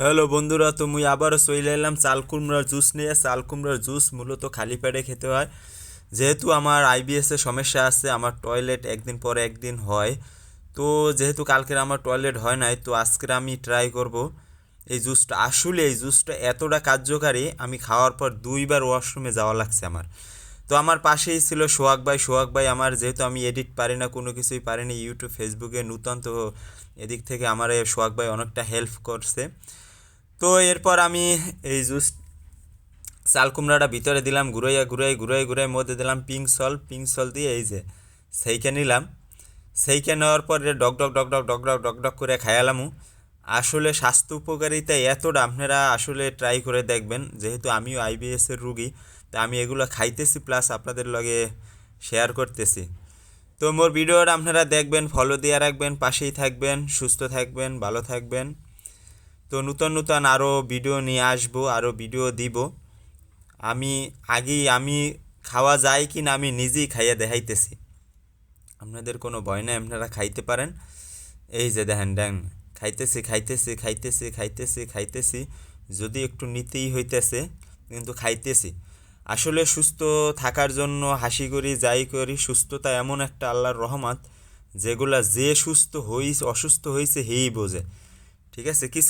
Hello বন্ধুরা, তো মুই আবারও চলে এলাম চাল কুমড়ার জুস নিয়ে। চাল কুমড়ার জুস মূলত খালি পেটে খেতে হয়। যেহেতু আমার আইবিএস সমস্যা আছে, আমার টয়লেট একদিন পরে একদিন হয়। তো যেহেতু কালকের আমার টয়লেট হয় নাই, তো আজকের আমি ট্রাই করব। এই জুসটা, আসলে এই জুসটা এতটা কার্যকারী, আমি খাওয়ার পর দুইবার ওয়াশরুমে যাওয়া লাগছে আমার। তো আমার পাশেই ছিল সোহাগ ভাই। সোহাগ ভাই আমার, যেহেতু আমি এডিট পারি না, কোনো কিছুই পারি না ইউটিউব, ফেসবুকে নূতন, তো এদিক থেকে আমার সোহাগ ভাই অনেকটা হেল্প করছে। তো এরপর আমি এই জুস, চাল কুমড়াটা ভিতরে দিলাম, ঘুরাইয়া ঘুরাই ঘুরাই ঘুরাই মধ্যে দিলাম পিঙ্ক সল পিঙ্ক সল দিয়ে এই যে সেইকে নিলাম। সেইকে নেওয়ার পর ডক ডক ডক ডক ডক ডক ডক ডক করে খায়ালামু আসলে স্বাস্থ্য উপকারিতা এতটা, আপনারা আসলে ট্রাই করে দেখবেন, যেহেতু আমিও আইবিএস এর রুগী, তা আমি এগুলো খাইতেছি প্লাস আপনাদের লগে শেয়ার করতেছি। তো মোর ভিডিওটা আপনারা দেখবেন ফলো দিয়ে রাখবেন, পাশেই থাকবেন, সুস্থ থাকবেন, ভালো থাকবেন। তো নূতন নূতন আরও ভিডিও নিয়ে আসব আরও ভিডিও দিব। আমি আগেই আমি খাওয়া যায় কি না আমি নিজেই খাইয়া দেখাইতেছি। আপনাদের কোনো ভয় নাই, আপনারা খাইতে পারেন। এই যে দেখেন দেখেন, খাইতেছি খাইতেছি খাইতেছি খাইতেছি খাইতেছি। যদি একটু নিতেই হইতেছে, কিন্তু খাইতেছি। আসলে সুস্থ থাকার জন্য হাসি করি, যাই করি, সুস্থতা এমন একটা আল্লাহর রহমত, যেগুলা যে সুস্থ হই, অসুস্থ হয়েছে হেই বোঝে। ঠিক আছে, কিছু